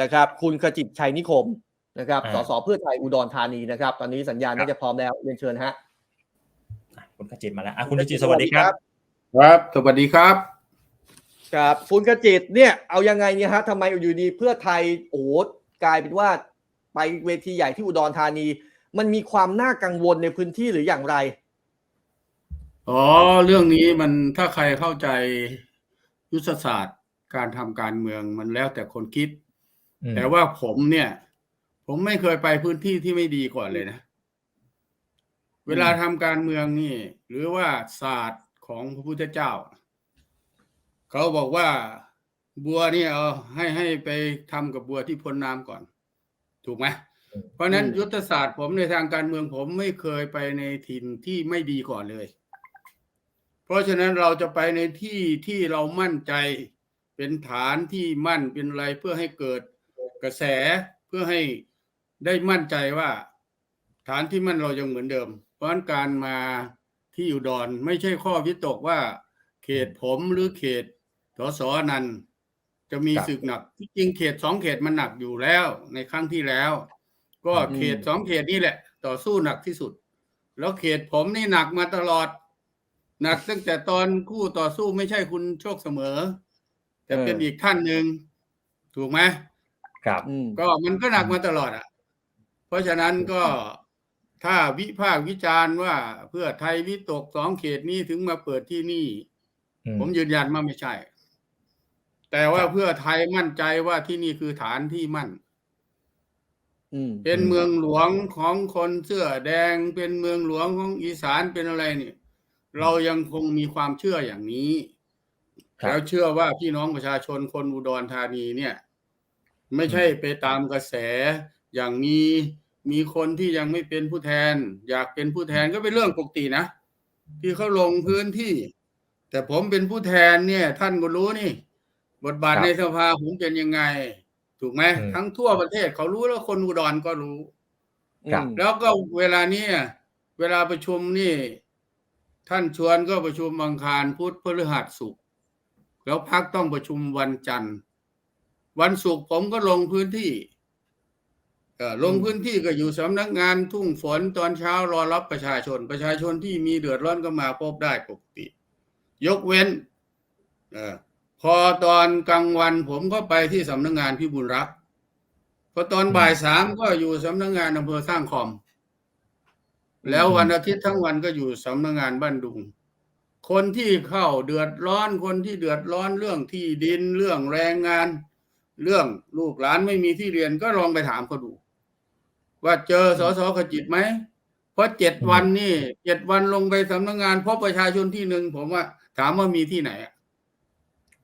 นะครับ คุณขจิตชัยนิคมนะครับอ่าสสเพื่อไทยอุดรธานีนะครับ ตอนนี้สัญญาณน่าจะพร้อมแล้วเรียนเชิญฮะอะคุณขจิตมาแล้วอะคุณขจิตสวัสดีครับ ครับ สวัสดีครับครับคุณขจิตเนี่ยเอายังไงเนี่ยฮะทำไมอยู่ดีเพื่อไทยโอ้โหกลายเป็นว่าไปเวทีใหญ่ที่อุดรธานี มันมีความน่ากังวลในพื้นที่หรืออย่างไรอ๋อเรื่องนี้มันถ้าใครเข้าใจยุทธศาสตร์การทำการเมืองมันแล้วแต่คนคิดอืม แต่ว่าผมเนี่ย ผมไม่เคยไปพื้นที่ที่ไม่ดีก่อนเลยนะ เวลาทำการเมืองนี่ หรือว่าศาสตร์ของพระพุทธเจ้า เขาบอกว่าบัวนี่เอาให้ให้ไปทำกับบัวที่พ้นน้ำก่อน ถูกไหมเพราะฉะนั้นอืมยุทธศาสตร์ผมในทางการเมืองผมไม่เคยไปในถิ่นที่ไม่ดีก่อนเลย เพราะฉะนั้นเราจะไปในที่ที่เรามั่นใจ เป็นฐานที่มั่นเป็นอะไรเพื่อให้เกิด กระแสเพื่อให้ได้มั่นใจว่าฐานที่มั่นเรายังเหมือนเดิม เพราะนั้นการมาที่อุดรไม่ใช่ข้อวิตกว่า เขตผมหรือเขตสสนันจะมีศึกหนักที่จริงเขตสองเขตมันหนักอยู่แล้วในครั้งที่แล้ว ก็เขตสองเขตนี่แหละ ต่อสู้หนักที่สุด แล้วเขตผมนี่หนักมาตลอด หนักตั้งแต่ตอนคู่ต่อสู้ไม่ใช่คุณโชคเสมอ แต่เป็นอีกท่านหนึ่งถูกไหม ครับอืมก็มันก็หนักมาตลอดอะ เพราะฉะนั้นก็ถ้าวิพากษ์วิจารณ์ว่าเพื่อไทยวิตกสองเขตนี้ถึงมาเปิดที่นี่อืมผมยืนยันว่าไม่ใช่ แต่ว่าครับเพื่อไทยมั่นใจว่าที่นี่คือฐานที่มั่นอืมเป็นเมืองหลวงของคนเสื้อแดงเป็นเมืองหลวงของอีสานเป็นอะไรเนี่ย เรายังคงมีความเชื่ออย่างนี้ครับแล้วเชื่อว่าพี่น้องประชาชนคนอุดรธานีเนี่ย ไม่ใช่ไปตามกระแส อย่างมีมีคนที่ยังไม่เป็นผู้แทน อยากเป็นผู้แทนก็เป็นเรื่องปกตินะ ที่เขาลงพื้นที่ แต่ผมเป็นผู้แทนเนี่ย ท่านก็รู้นี่ บทบาทครับในสภาผมเป็นยังไง ถูกไหมอืมทั้งทั่วประเทศเขารู้แล้วคนอุดรก็รู้ครับอืมแล้วก็เวลาเนี้ยเวลาประชุมนี่ ท่านชวนก็ประชุมอังคารพุธพฤหัสศุกร์แล้วพักต้องประชุมวันจันทร์ วันศุกร์ผมก็ลงพื้นที่เอ่อลงพื้นที่ก็อยู่สำนักงานทุ่งฝนตอนเช้ารอรับประชาชน ประชาชนที่มีเดือดร้อนก็มาพบได้ปกติ ยกเว้นเออพอตอนกลางวันผมก็ไปที่สำนักงานพี่บุญรักษ์พอตอนบ่ายสามก็อยู่สำนักงานอำเภอสร้างคอม แล้ววันอาทิตย์ทั้งวันก็อยู่สำนักงานบ้านดุง คนที่เข้าเดือดร้อนคนที่เดือดร้อนเรื่องที่ดินเรื่องแรงงาน เรื่องลูกหลานไม่มีที่เรียนก็ลองไปถามเขาดู ว่าเจอสสขจิตไหมเพราะเจ็ดอืมวันนี่เจ็ดวันลงไปสำนักงานพบประชาชนที่หนึ่งผมว่า ถามว่ามีที่ไหนอะ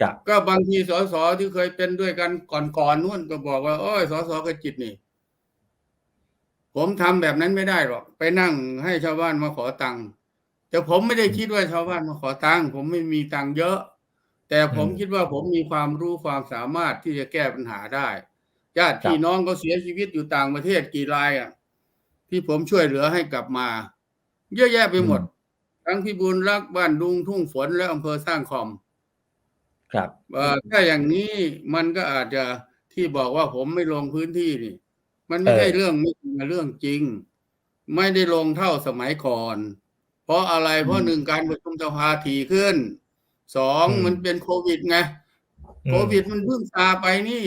ครับก็บางทีสสที่เคยเป็นด้วยกันก่อนๆนู่นก็บอกว่าโอ้ยสสขจิตนี่ ผมทำแบบนั้นไม่ได้หรอก ไปนั่งให้ชาวบ้านมาขอตังค์แต่ผมไม่ได้คิดว่าชาวบ้านมาขอตังค์ผมไม่มีตังค์เยอะ แต่ผมอืมคิดว่าผมมีความรู้ความสามารถที่จะแก้ปัญหาได้ญาติครับพี่น้องก็เสียชีวิตอยู่ต่างประเทศกี่รายอะ ที่ผมช่วยเหลือให้กลับมา เยอะแยะไปหมด ทั้งพิบูลรักษ์บ้านดุงทุ่งฝนและอำเภอสร้างคอม ครับเอ่อถ้าอย่างนี้มันก็อาจจะที่บอกว่าผมไม่ลงพื้นที่นี่ มันไม่เออใช่เรื่องไม่จริงเรื่องจริง ไม่ได้ลงเท่าสมัยก่อน เพราะอะไรเพราะหนึ่งการประชุมสภาถี่ขึ้น สองมันเป็นโควิดไงอืมโควิดมันเพิ่งซาไปนี่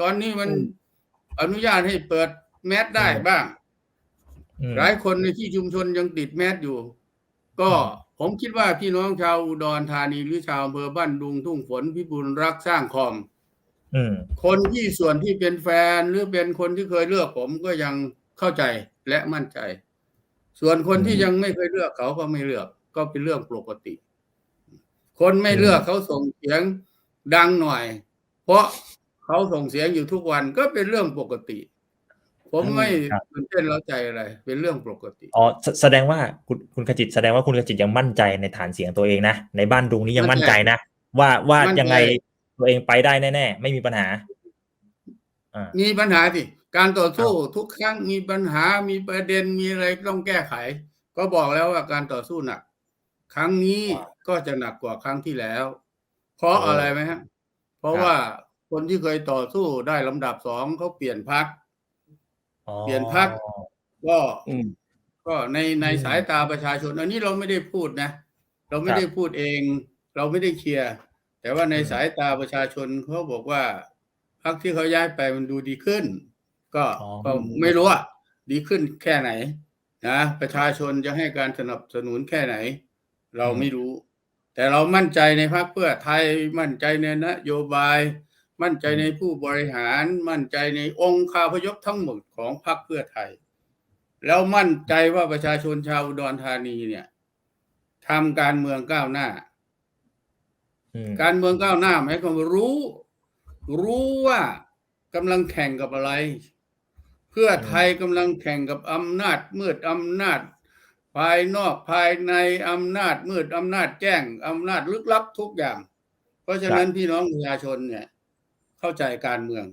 ตอนนี้มันอืมอนุญาตให้เปิดแมสได้บ้างอืมหลายคนในที่ชุมชนยังติดแมสอยู่ ก็อืมผมคิดว่าพี่น้องชาวอุดรธานีหรือชาวอำเภอบ้านดุงทุ่งฝนพิบูลรักษ์สร้างคอมอืมคนที่ส่วนที่เป็นแฟนหรือเป็นคนที่เคยเลือกผมก็ยังเข้าใจและมั่นใจ ส่วนคนที่อืมยังไม่เคยเลือกเขาก็ไม่เลือก ก็เป็นเรื่องปกติ คนไม่เลือกเขาส่งเสียงดังหน่อย เพราะเขาส่งเสียงอยู่ทุกวันก็เป็นเรื่องปกติ ผมไม่ครับตื่นเต้นแล้วใจอะไร เป็นเรื่องปกติอ๋อแสแสดงว่าคุณคุณขจิตแสดงว่าคุณขจิตยังมั่นใจในฐานเสียงตัวเองนะในบ้านดุงนี้ยังมั่มั่นนใจใจนะว่าว่ามั่นใจยังไงตัวเองไปได้แน่ๆไม่มีปัญหาอ่ามีปัญหาสิการต่อสู้ทุกครั้งมีปัญหามีประเด็นมีอะไรต้องแก้ไข ก็บอกแล้วว่าการต่อสู้หนัก ครั้งนี้ก็จะหนักกว่าครั้งที่แล้ว เพราะอะไรไหมฮะ เพราะว่าคนที่เคยต่อสู้ได้ลำดับสองเขาเปลี่ยนพักอ๋อเปลี่ยนพรรคก็อืมก็ในในอืมสายตาประชาชน อันนี้เราไม่ได้พูดนะ เราไม่ได้พูดเอง เราไม่ได้เคลียร์แต่ว่าในอืมสายตาประชาชนเขาบอกว่าพรรคที่เขาย้ายไปมันดูดีขึ้น ก็อ๋อก็ไม่รู้อะดีขึ้นแค่ไหนนะประชาชนจะให้การสนับสนุนแค่ไหน เราไม่รู้ แต่เรามั่นใจในพรรคเพื่อไทยมั่นใจในนโยบาย มั่นใจในผู้บริหาร มั่นใจในองค์คาพยพทั้งหมดของพรรคเพื่อไทย แล้วมั่นใจว่าประชาชนชาวอุดรธานีเนี่ยทำการเมืองก้าวหน้าอืมการเมืองก้าวหน้าหมายความว่ารู้ รู้ว่ากำลังแข่งกับอะไร เพื่อไทยกำลังแข่งกับอำนาจมืดอำนาจ ภายนอกภายในอำนาจมืดอำนาจแจ้งอำนาจลึกลับทุกอย่าง เพราะฉะนั้นพี่น้องประชาชนเนี่ย เข้าใจการเมือง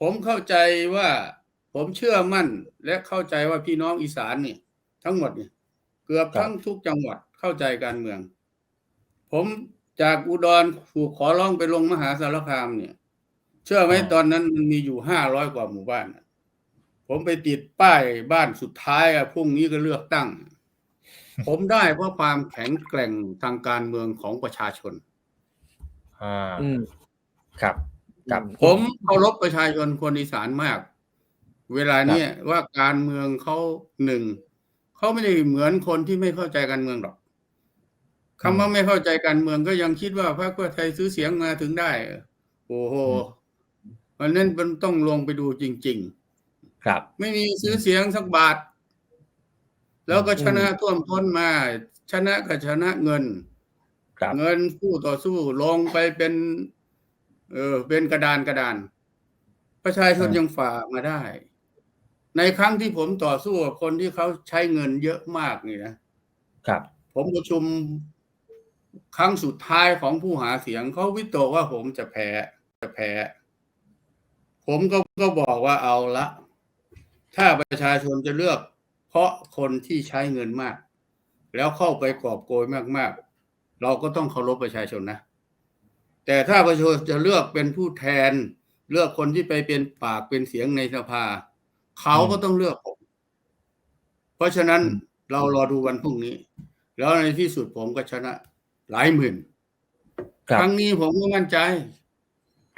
ผมเข้าใจว่าผมเชื่อมั่นและเข้าใจว่าพี่น้องอีสานเนี่ย ทั้งหมดเนี่ย เกือบทั้งทุกจังหวัดเข้าใจการเมือง ผมจากอุดรถูกขอร้องไปลงมหาสารคามเนี่ย เชื่อไหมอ๋อตอนนั้นมันมีอยู่ห้าร้อยกว่าหมู่บ้านน่ะผมไปติดป้ายบ้านสุดท้ายอะพรุ่งนี้ก็เลือกตั้ง ผมได้เพราะความแข็งแกร่งทางการเมืองของประชาชน อ่าอืมครับครับผมเคารพประชาชนคนอีสานมาก เวลาเนี้ยว่าการเมืองเขาหนึ่งเขาไม่ได้เหมือนคนที่ไม่เข้าใจการเมืองหรอกคำว่าไม่เข้าใจการเมืองก็ยังคิดว่าพรรคเพื่อไทยซื้อเสียงมาถึงได้ โอ้โหวันนั้นมันต้องลงไปดูจริงครับๆไม่มีซื้อเสียงสักบาท แล้วก็ชนะท่วมท้นมา ชนะก็ชนะเงินครับเงินผู้ต่อสู้ลงไปเป็น เออเป็นกระดานกระดาน ประชาชนอืมยังฝ่ามาได้ ในครั้งที่ผมต่อสู้กับคนที่เขาใช้เงินเยอะมากนี่นะครับ ผมประชุมครั้งสุดท้ายของผู้หาเสียงเขาวิตกว่าผมจะแพ้จะแพ้ ผมก็ก็บอกว่าเอาละ ถ้าประชาชนจะเลือก เพราะคนที่ใช้เงินมาก แล้วเข้าไปกอบโกยมากๆ เราก็ต้องเคารพประชาชนนะ แต่ถ้าประชาชนจะเลือกเป็นผู้แทน เลือกคนที่ไปเป็นปากเป็นเสียงในสภา เขาก็ต้องเลือกผม เพราะฉะนั้นอืมเรารอดูวันพรุ่งนี้ แล้วในที่สุดผมก็ชนะ หลายหมื่นครัคบรั้งนี้ผมก็มั่นใจ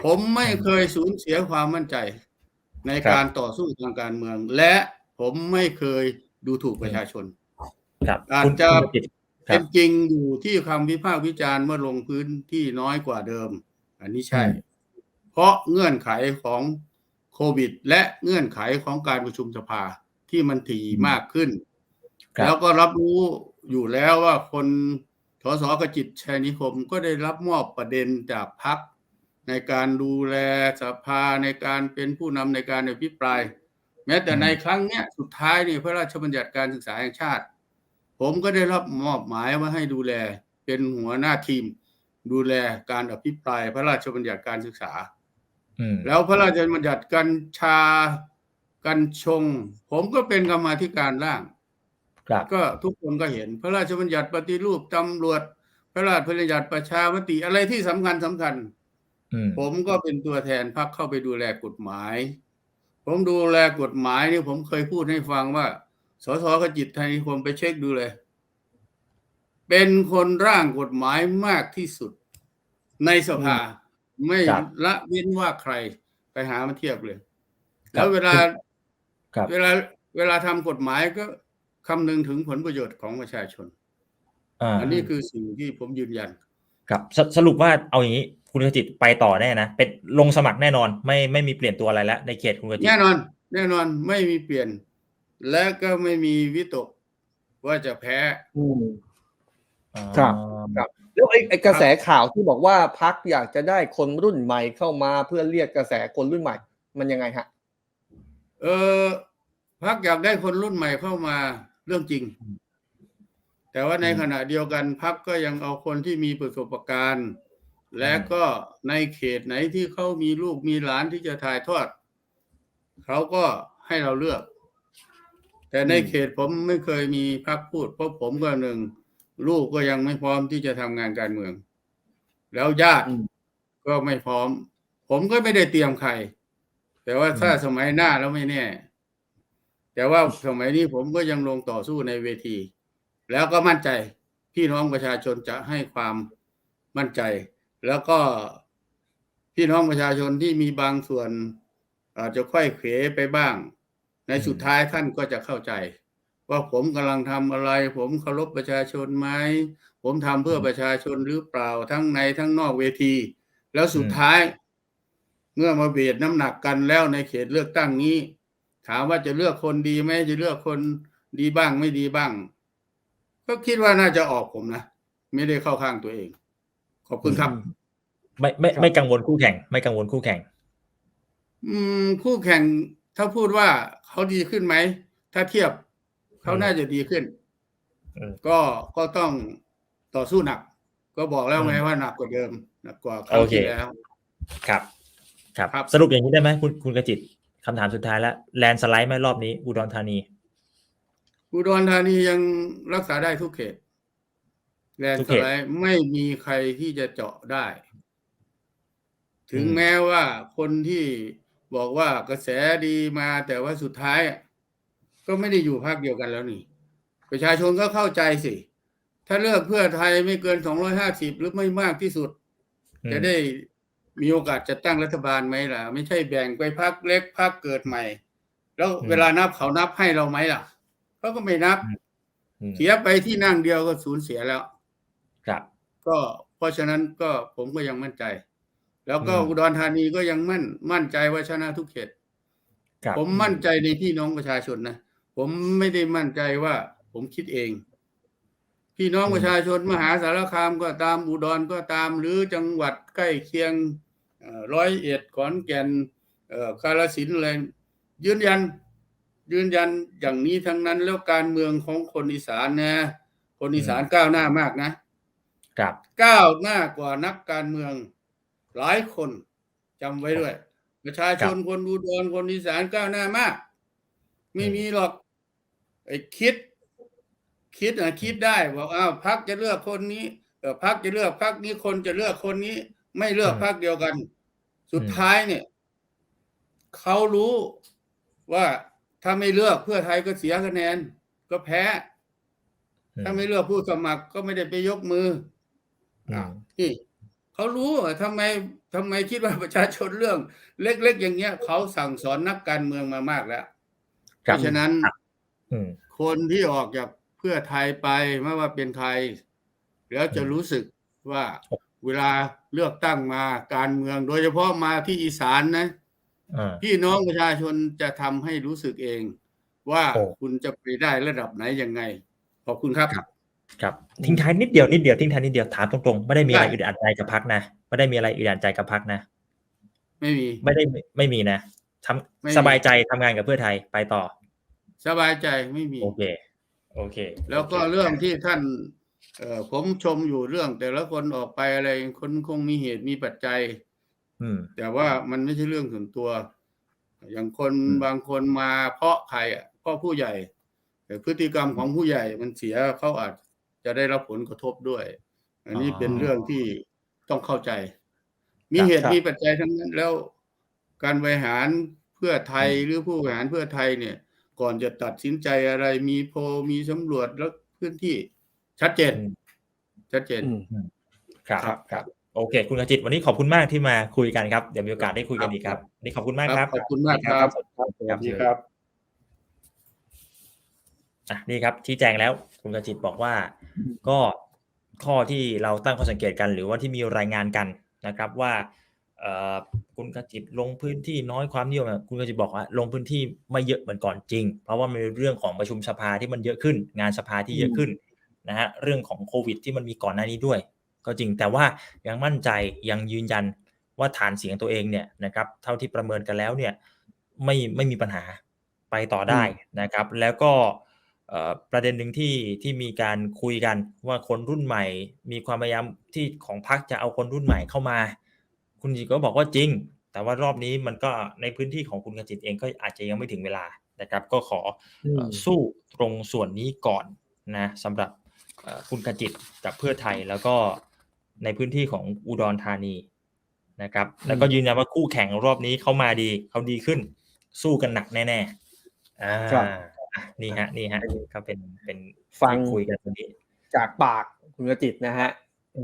ผมไม่เคยสูญเสียความมั่นใจ ในครับการต่อสู้ทางการเมือง และผมไม่เคย ดูถูกประชาชนครับอาจคุณจะคุณกจิตครัเป็บนจริงอยู่ที่คำวิพากษ์วิจารณ์เมื่อลงพื้นที่น้อยกว่าเดิม อันนี้ใช่อืมเพราะเงื่อนไขของโควิด และเงื่อนไขของการประชุมสภาที่มันถี่มากขึ้นครับแล้วก็รับรู้อยู่แล้วว่าคนสสกจิตชัยนิคมก็ได้รับมอบประเด็นจากพักในการดูแลสภาในการเป็นผู้นำในการอภิปราย แม้แต่อืมในครั้งเนี้ยสุดท้ายนี่พระราชบัญญัติการศึกษาแห่งชาติ ผมก็ได้รับมอบหมายว่าให้ดูแล เป็นหัวหน้าทีม ดูแลการอภิปรายพระราชบัญญัติการศึกษาอืมแล้วพระราชบัญญัติกัญชากัญชง ผมก็เป็นกรรมาธิการร่างครับก็ทุกคนก็เห็น พระราชบัญญัติปฏิรูปตำรวจ พระราชบัญญัติประชามติอะไรที่สำคัญสำคัญอืมผมก็เป็นตัวแทนพรรคเข้าไปดูแลกฎหมาย ผมดูแลกฎหมายนี่ผมเคยพูดให้ฟังว่าสสขจิตไทยนิคมไปเช็คดูเลย เป็นคนร่างกฎหมายมากที่สุด ในสภาไม่ครับละเว้นว่าใครไปหามาเทียบเลยครับแล้วเวลาครับเวลาเวลาทำกฎหมายก็คำนึงถึงผลประโยชน์ของประชาชนอ่าอันนี้คือสิ่งที่ผมยืนยัน ครับสสรุปว่าเอาอย่างนี้ คุณกจิตไปต่อแน่นะเป็นลงสมัครแน่นอน ไม่ไม่มีเปลี่ยนตัวอะไรแล้วในเขตคุณกจิตแน่นอน แน่นอนไม่มีเปลี่ยน และก็ไม่มีวิตก ว่าจะแพ้อืมอ๋อครับครับแล้วไอ้ไอ้กระแสข่าวที่บอกว่าพักอยากจะได้คนรุ่นใหม่เข้ามาเพื่อเรียกกระแสคนรุ่นใหม่ มันยังไงฮะเออพักอยากได้คนรุ่นใหม่เข้ามาเรื่องจริง แต่ว่าในขณะเดียวกันพักก็ยังเอาคนที่มีประสบการณ์ และก็ในเขตไหนที่เขามีลูกมีหลานที่จะถ่ายทอด เขาก็ให้เราเลือก แต่ในเขตผมไม่เคยมีพักพูด เพราะผมก็หนึ่งลูกก็ยังไม่พร้อมที่จะทำงานการเมือง แล้วญาติอืมก็ไม่พร้อม ผมก็ไม่ได้เตรียมใคร แต่ว่าถ้าสมัยหน้าแล้วไม่แน่ แต่ว่าสมัยนี้ผมก็ยังลงต่อสู้ในเวที แล้วก็มั่นใจพี่น้องประชาชนจะให้ความมั่นใจ แล้วก็พี่น้องประชาชนที่มีบางส่วนอาจจะค่อยเขวไปบ้าง ในสุดท้ายท่านก็จะเข้าใจ ว่าผมกำลังทำอะไร ผมเคารพประชาชนไหมผมทำเพื่อประชาชนหรือเปล่าทั้งในทั้งนอกเวที แล้วสุดท้าย เมื่อมาเบียดน้ำหนักกันแล้วในเขตเลือกตั้งนี้ ถามว่าจะเลือกคนดีไหมจะเลือกคนดีบ้างไม่ดีบ้าง ก็คิดว่าน่าจะออกผมนะ ไม่ได้เข้าข้างตัวเอง ขอบคุณครับ ไม่ไม่ครับไม่กังวลคู่แข่ง ไม่กังวลคู่แข่ง อืม คู่แข่งถ้าพูดว่าเขาดีขึ้นไหม ถ้าเทียบเขาน่าจะดีขึ้นอืมก็ก็ต้องต่อสู้หนัก ก็บอกแล้วไงอืมว่าหนักกว่าเดิมหนักกว่าคราวโอเคที่แล้วครับครับ ครับ สรุปอย่างนี้ได้ไหมคุณคุณกระจิตคำถามสุดท้ายแล้วแลนสไลด์ไหมรอบนี้ อุดรธานี อุดรธานียังรักษาได้ทุกเขต แลนทุกสเขตไลด์ไม่มีใครที่จะเจาะได้ ถึงอืมแม้ว่าคนที่บอกว่ากระแสดีมาแต่ว่าสุดท้ายอะก็ไม่ได้อยู่ภาคเดียวกันแล้วนี่ ประชาชนก็เข้าใจสิ ถ้าเลือกเพื่อไทยไม่เกินสองร้อยห้าสิบหรือไม่มากที่สุดอืมจะได้มีโอกาสจะตั้งรัฐบาลไหมล่ะ ไม่ใช่แบ่งไปพักเล็กพักเกิดใหม่ แล้วเวลานับเขานับให้เราไหมล่ะเขาก็ไม่นับอืมเสียไปที่นั่งเดียวก็สูญเสียแล้ว ครับ ก็เพราะฉะนั้นก็ผมก็ยังมั่นใจ แล้วก็อืมอุดรธานีก็ยังมั่นมั่นใจว่าชนะทุกเขตครับผมมั่นใจในพี่น้องประชาชนนะผมไม่ได้มั่นใจว่า ผมคิดเอง พี่น้องประชาชนมหาสารคามก็ตามอุดรก็ตามหรือจังหวัดใกล้เคียงเอ่อร้อยเอ็ดขอนแก่นเอ่อกาฬสินธุ์อะไรยืนยัน ยืนยันอย่างนี้ทั้งนั้นแล้วการเมืองของคนอีสานนะ คนอีสานก้าวหน้ามากนะ ครับก้าวหน้ากว่านักการเมือง หลายคนจำไว้ด้วย ประชาชนคนอุดรคนอีสานก้าวหน้ามาก ไม่มีหรอกไอ้คิด คิดนะคิดได้บอกอ้าวพักจะเลือกคนนี้เออพักจะเลือกพักนี้คนจะเลือกคนนี้ ไม่เลือกอืมพักเดียวกัน สุดอืมท้ายเนี่ยเขารู้ว่าถ้าไม่เลือกเพื่อไทยก็เสียคะแนน ก็แพ้ ถ้าไม่เลือกผู้สมัครก็ไม่ได้ไปยกมือ อืมนี่เขารู้ว่าทำไมทำไมคิดว่าประชาชนเรื่อง เล็ก ๆ อย่างเงี้ยเขาสั่งสอนนักการเมืองมามากแล้วเพครับราะฉะนั้นอืมคนที่ออกจากเพื่อไทยไปไม่ว่าเป็นใครแล้วจะรู้สึกว่าเวลาเลือกตั้งมาการเมือง โดยเฉพาะมาที่อีสานนะอ่าพี่น้องประชาชนจะทำให้รู้สึกเอง ว่าโอ้คุณจะไปได้ระดับไหนยังไง ขอบคุณครับ ครับครับทิ้งท้ายนิดเดียวนิดเดียวทิ้งท้ายนิดเดียวถามตรงๆไม่ได้มีอะไรได้อึดอัดใจกับพักนะไม่ได้มีอะไรอึดอัดใจกับพักนะ ไม่มีไม่ได้ไม่มีนะทไม่มีำสบายใจทำงานกับเพื่อไทยไปต่อ สบายใจไม่มีโอเคโอเค แล้วก็โคเรื่องที่ท่าน เอ่อผมชมอยู่เรื่อง แต่ละคนออกไปอะไรคนคงมีเหตุมีปัจจัย อืม แต่ว่ามันไม่ใช่เรื่องส่วนตัว อย่างคนอืมบางคนมาเพราะใครอะเพราะผู้ใหญ่แต่พฤติกรรมของผู้ใหญ่มันเสียเขาอาจ จะได้รับผลกระทบด้วย อันนี้เป็นเรื่องที่ต้องเข้าใจ มีเหตุครับมีปัจจัยทั้งนั้นแล้วการบริหารเพื่อไทยหรือผู้บริหารเพื่อไทยเนี่ย ก่อนจะตัดสินใจอะไรมีโพลมีสำรวจแล้วพื้นที่ชัดเจนอืมชัดเจนอืมครับครับครับ โอเค คุณกจิต วันนี้ขอบคุณมากที่มาคุยกันครับ เดี๋ยวมีโอกาสได้คุยกันอีกครับวันนี่ขอบคุณมากครับ ขอบคุณมากครับสวัสดีครับครับ อะนี่ครับชี้แจงแล้วคุณกจิตบอกว่า ก็ข้อที่เราตั้งข้อสังเกตกัน หรือว่าที่มีรายงานกันนะครับว่าเอ่อคุณกจิตลงพื้นที่น้อยความนิยมอะคุณกจิตบอกว่าลงพื้นที่ไม่เยอะเหมือนก่อนจริง เพราะว่ามันเป็นเรื่องของประชุมสภาที่มันเยอะขึ้น งานสภาที่เยอะขึ้นนะฮะเรื่องของโควิด ที่มันมีก่อนหน้านี้ด้วย ก็จริงแต่ว่ายังมั่นใจยังยืนยันว่าฐานเสียงตัวเองเนี่ยนะครับเท่าที่ประเมินกันแล้วเนี่ยไม่ไม่มีปัญหาไปต่อได้นะครับ แล้วก็เอ่อ ประเด็นหนึ่งที่ที่มีการคุยกันว่าคนรุ่นใหม่ มีความพยายามที่ของพรรคจะเอาคนรุ่นใหม่เข้ามา คุณจิตก็บอกว่าจริง แต่ว่ารอบนี้มันก็ในพื้นที่ของคุณกจิตเองก็อาจจะยังไม่ถึงเวลานะครับ ก็ขออืมเอ่อสู้ตรงส่วนนี้ก่อนนะสำหรับเอ่อคุณกจิตกับเพื่อไทยแล้วก็ในพื้นที่ของอุดรธานีนะครับ แล้วก็ยืนยันว่าคู่แข่งรอบนี้เขามาดีเขาดีขึ้น สู้กันหนักแน่ๆอ่าครับอะ นี่ฮะนี่ฮะก็เป็นเป็นฟังที่คุยกันตรงนี้ จากปากคุณกจิตนะฮะ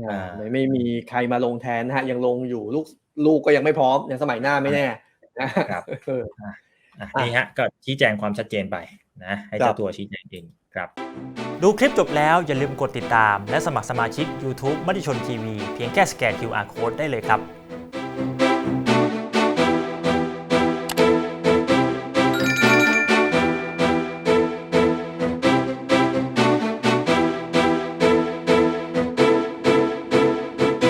อ่าไม่ไม่มีใครมาลงแทนนะฮะ ยังลงอยู่ลูกลูกก็ยังไม่พร้อมยังสมัยหน้าไม่แน่นะครับเอออะอะนี่ฮะก็ชี้แจงความชัดเจนไปนะให้ครัเจ้าบตัวชี้แจงเองครับ ดูคลิปจบแล้วอย่าลืมกดติดตาม และสมัครสมาชิก YouTube มติชนทีวีเพียงแค่สแกน QR Code ได้เลยครับ